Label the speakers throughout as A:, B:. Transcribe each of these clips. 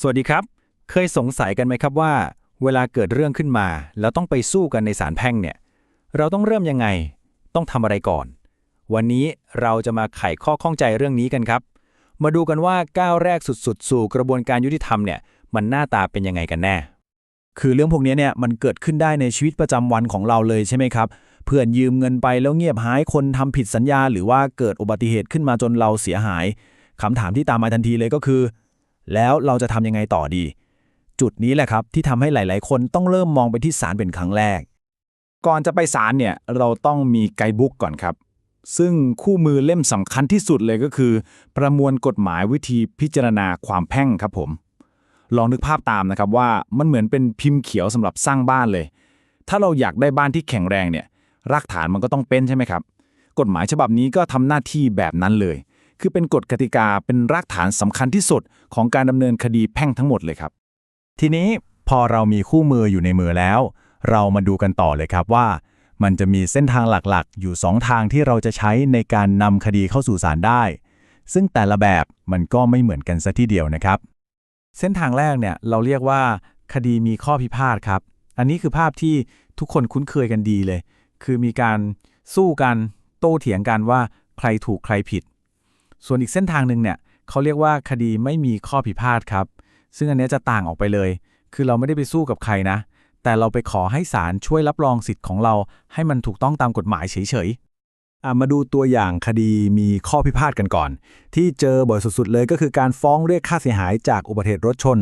A: สวัสดีครับ เคยสงสัยกันไหมครับว่า เวลาเกิดเรื่องขึ้นมา แล้วต้องไปสู้กันในศาลแพ่งเนี่ย เราต้องเริ่มยังไง ต้องทำอะไรก่อน วันนี้เราจะมาไขข้อข้องใจเรื่องนี้กันครับ มาดูกันว่าก้าวแรกสุดๆ สู่กระบวนการยุติธรรมเนี่ย มันหน้าตาเป็นยังไงกันแน่
B: คือเรื่องพวกนี้เนี่ยมันเกิดขึ้นได้ในชีวิตประจำวันของเราเลยใช่ไหมครับ เพื่อนยืมเงินไปแล้วเงียบหายคนทำผิดสัญญา หรือว่าเกิดอุบัติเหตุขึ้นมาจนเราเสียหายคำถามที่ตามมาทันทีเลยก็คือ แล้วเราจะทำยังไงต่อดี จุดนี้แหละครับที่ทำให้หลาย ๆ คนต้องเริ่มมองไปที่ศาลเป็นครั้งแรก ก่อนจะไปศาลเนี่ยเราต้องมีไกด์บุ๊กก่อนครับ ซึ่งคู่มือเล่มสำคัญที่สุดเลยก็คือ ประมวลกฎหมายวิธีพิจารณาความแพ่งครับผม ลองนึกภาพตามนะครับว่ามันเหมือนเป็นพิมพ์เขียวสำหรับสร้างบ้านเลย ถ้าเราอยากได้บ้านที่แข็งแรงเนี่ยรากฐานมันก็ต้องเป็นใช่ไหมครับกฎหมายฉบับนี้ก็ทำหน้าที่แบบนั้นเลย คือเป็นกฎกติกาเป็นรากฐานสำคัญที่สุดของการดำเนินคดีแพ่งทั้งหมดเลยครับ ทีนี้พอเรามีคู่มืออยู่ในมือแล้ว เรามาดูกันต่อเลยครับว่า มันจะมีเส้นทางหลักๆ อยู่ 2 ทางที่เราจะใช้ในการนำคดีเข้าสู่ศาลได้ ซึ่งแต่ละแบบมันก็ไม่เหมือนกันซะทีเดียวนะครับ เส้นทางแรกเนี่ยเราเรียกว่า คดีมีข้อพิพาทครับ อันนี้คือภาพที่ทุกคนคุ้นเคยกันดีเลย คือมีการสู้กันโต้เถียงกันว่าใครถูกใครผิด ส่วนอีกเส้นทางหนึ่งเนี่ยเขาเรียกว่าคดีไม่มีข้อพิพาทครับ ซึ่งอันนี้จะต่างออกไปเลย คือเราไม่ได้ไปสู้กับใครนะ แต่เราไปขอให้ศาลช่วยรับรองสิทธิ์ของเรา ให้มันถูกต้องตามกฎหมายเฉยๆมาดูตัวอย่างคดีมีข้อพิพาทกันก่อน ที่เจอบ่อยสุดๆเลยก็คือการฟ้องเรียกค่าเสียหายจากอุบัติเหตุรถชน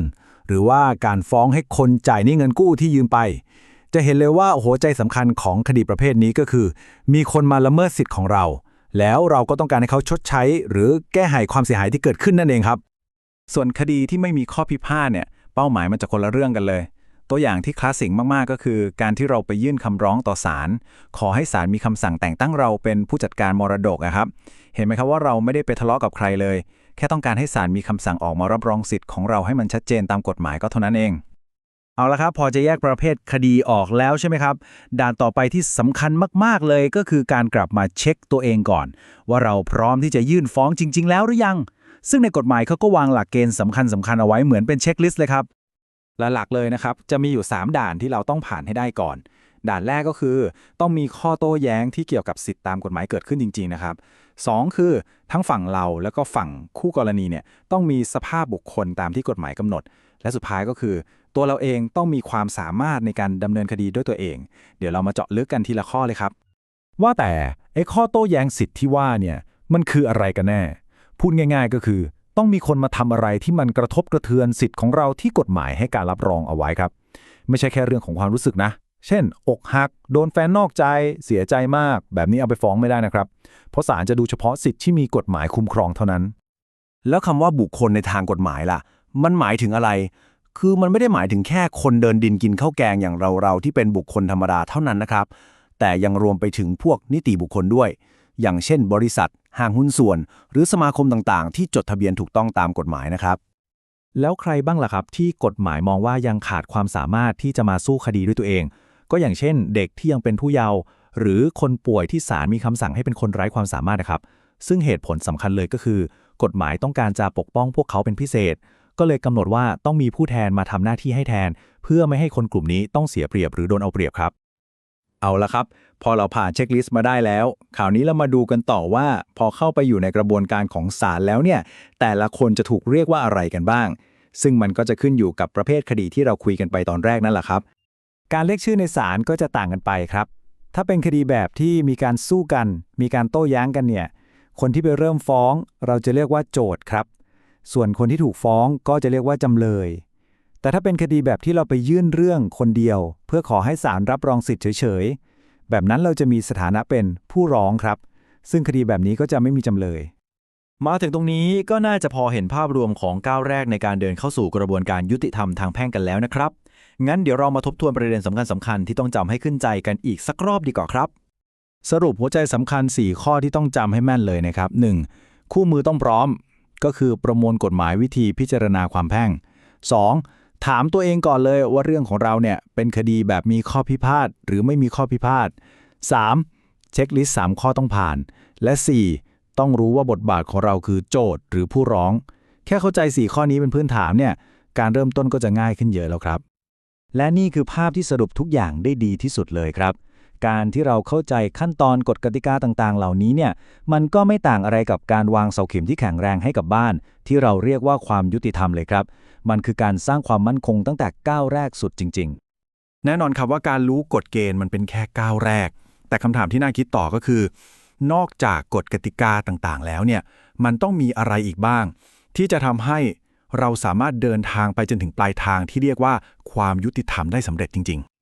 B: หรือว่าการฟ้องให้คนจ่ายหนี้เงินกู้ที่ยืมไป จะเห็นเลยว่าหัวใจสำคัญของคดีประเภทนี้ก็คือ มีคนมาละเมิดสิทธิ์ของเรา แล้วเราก็ต้องการให้เขาชดใช้ หรือแก้ไขความเสียหายที่เกิดขึ้นนั่นเองครับ ส่วนคดีที่ไม่มีข้อพิพาทเนี่ยเป้าหมายมันจะคนละเรื่องกันเลย ตัวอย่างที่คลาสสิกมากๆ ก็คือ การที่เราไปยื่นคำร้องต่อศาลขอให้ศาลมีคำสั่งแต่งตั้งเราเป็นผู้จัดการมรดกอะครับ เห็นไหมครับว่าเราไม่ได้ไปทะเลาะกับใครเลย แค่ต้องการให้ศาลมีคำสั่งออกมารับรองสิทธิ์ของเราให้มันชัดเจนตามกฎหมายก็เท่านั้นเอง เอาละครับ พอจะแยกประเภทคดีออกแล้วใช่ไหมครับ ด่านต่อไปที่สำคัญมาก ๆ เลยก็คือการกลับมาเช็คตัวเองก่อน ว่าเราพร้อมที่จะยื่นฟ้องจริง ๆ แล้วหรือยัง ซึ่งในกฎหมายเขาก็วางหลักเกณฑ์สำคัญสคัญๆเอาไว้เหมือนเป็นเช็คลิสต์เลยครับและหลักเลยนะครับ จะมีอยู่ 3 ด่านที่เราต้องผ่านให้ได้ก่อน ด่านแรกก็คือ ต้องมีข้อโต้แย้งที่เกี่ยวกับสิทธิตามกฎหมายเกิดขึ้นจริง ๆ นะครับสองคือทั้งฝั่งเราแล้วก็ฝั่งคู่กรณีเนี่ยต้องมีสภาพบุคคลตามที่กฎหมายกำหนด และสุดท้ายก็คือ ตัวเราเองต้องมีความสามารถในการดำเนินคดีด้วยตัวเอง เดี๋ยวเรามาเจาะลึกกันทีละข้อเลยครับ ว่าแต่ไอ้ข้อโต้แย้งสิทธิ์ที่ว่าเนี่ยมันคืออะไรกันแน่ พูดง่าย ๆ ก็คือ ต้องมีคนมาทำอะไรที่มันกระทบกระเทือนสิทธิ์ของเราที่กฎหมายให้การรับรองเอาไว้ครับ ไม่ใช่แค่เรื่องของความรู้สึกนะ เช่น อกหัก โดนแฟนนอกใจ เสียใจมาก แบบนี้เอาไปฟ้องไม่ได้นะครับ เพราะศาลจะดูเฉพาะสิทธิ์ที่มีกฎหมายคุ้มครองเท่านั้น แล้วคำว่าบุคคลในทางกฎหมายล่ะ มันหมายถึงอะไร คือมันไม่ได้หมายถึงแค่คนเดินดินกินข้าวแกงอย่างเราๆที่เป็นบุคคลธรรมดาเท่านั้นนะครับ แต่ยังรวมไปถึงพวกนิติบุคคลด้วย อย่างเช่น บริษัท ห้างหุ้นส่วน หรือสมาคมต่างๆ ที่จดทะเบียนถูกต้องตามกฎหมายนะครับ แล้วใครบ้างล่ะครับที่กฎหมายมองว่ายังขาดความสามารถที่จะมาสู้คดีด้วยตัวเอง ก็อย่างเช่น เด็กที่ยังเป็นผู้เยาว์หรือคนป่วยที่ศาลมีคำสั่งให้เป็นคนไร้ความสามารถนะครับ ซึ่งเหตุผลสำคัญเลยก็คือ กฎหมายต้องการจะปกป้องพวกเขาเป็นพิเศษ ก็เลยกำหนดว่าต้องมีผู้แทนมาทำหน้าที่ให้แทน เพื่อไม่ให้คนกลุ่มนี้ต้องเสียเปรียบหรือโดนเอาเปรียบครับ เอาละครับ พอเราผ่านเช็คลิสต์มาได้แล้วข่าวนี้เรามาดูกันต่อว่า พอเข้าไปอยู่ในกระบวนการของศาลแล้วเนี่ย แต่ละคนจะถูกเรียกว่าอะไรกันบ้าง ซึ่งมันก็จะขึ้นอยู่กับประเภทคดีที่เราคุยกันไปตอนแรกนั่นแหละครับ การเรียกชื่อในศาลก็จะต่างกันไปครับ ถ้าเป็นคดีแบบที่มีการสู้กัน มีการโต้แย้งกันเนี่ยคนที่ไปเริ่มฟ้อง เราจะเรียกว่าโจทย์ครับ ส่วนคนที่ถูกฟ้องก็จะเรียกว่าจำเลย แต่ถ้าเป็นคดีแบบที่เราไปยื่นเรื่องคนเดียว เพื่อขอให้ศาลรับรองสิทธิ์เฉยๆ แบบนั้นเราจะมีสถานะเป็นผู้ร้องครับ ซึ่งคดีแบบนี้ก็จะไม่มีจำเลย
A: มาถึงตรงนี้ก็น่าจะพอเห็นภาพรวมของก้าวแรกในการเดินเข้าสู่กระบวนการยุติธรรมทางแพ่งกันแล้วนะครับ งั้นเดี๋ยวเรามาทบทวนประเด็นสำคัญสำคัญๆที่ต้องจำให้ขึ้นใจกันอีกสักรอบดีกว่าครับ
B: สรุปหัวใจสำคัญ 4 ข้อที่ต้องจำให้แม่นเลยนะครับ 1. คู่มือต้องพร้อม ก็คือประมวลกฎหมายวิธีพิจารณาความแพ่ง 2. ถามตัวเองก่อนเลยว่าเรื่องของเราเนี่ยเป็นคดีแบบมีข้อพิพาทหรือไม่มีข้อพิพาท 3. เช็คลิสต์3ข้อต้องผ่าน และ 4. ต้องรู้ว่าบทบาทของเราคือโจทย์หรือผู้ร้อง แค่เข้าใจ 4 ข้อนี้เป็นพื้นฐานเนี่ยการเริ่มต้นก็จะง่ายขึ้นเยอะแล้วครับ
A: และนี่คือภาพที่สรุปทุกอย่างได้ดีที่สุดเลยครับ การที่เราเข้าใจขั้นตอนกฎกติกาต่างๆ เหล่านี้เนี่ย มันก็ไม่ต่างอะไรกับการวางเสาเข็มที่แข็งแรงให้กับบ้าน ที่เราเรียกว่าความยุติธรรมเลยครับ มันคือการสร้างความมั่นคงตั้งแต่ก้าวแรกสุดจริง ๆ
B: แน่นอนครับว่าการรู้กฎเกณฑ์มันเป็นแค่ก้าวแรก แต่คำถามที่น่าคิดต่อก็คือ นอกจากกฎกติกาต่างๆ แล้วเนี่ย มันต้องมีอะไรอีกบ้าง ที่จะทำให้เราสามารถเดินทางไปจนถึงปลายทางที่เรียกว่าความยุติธรรมได้สำเร็จจริงๆ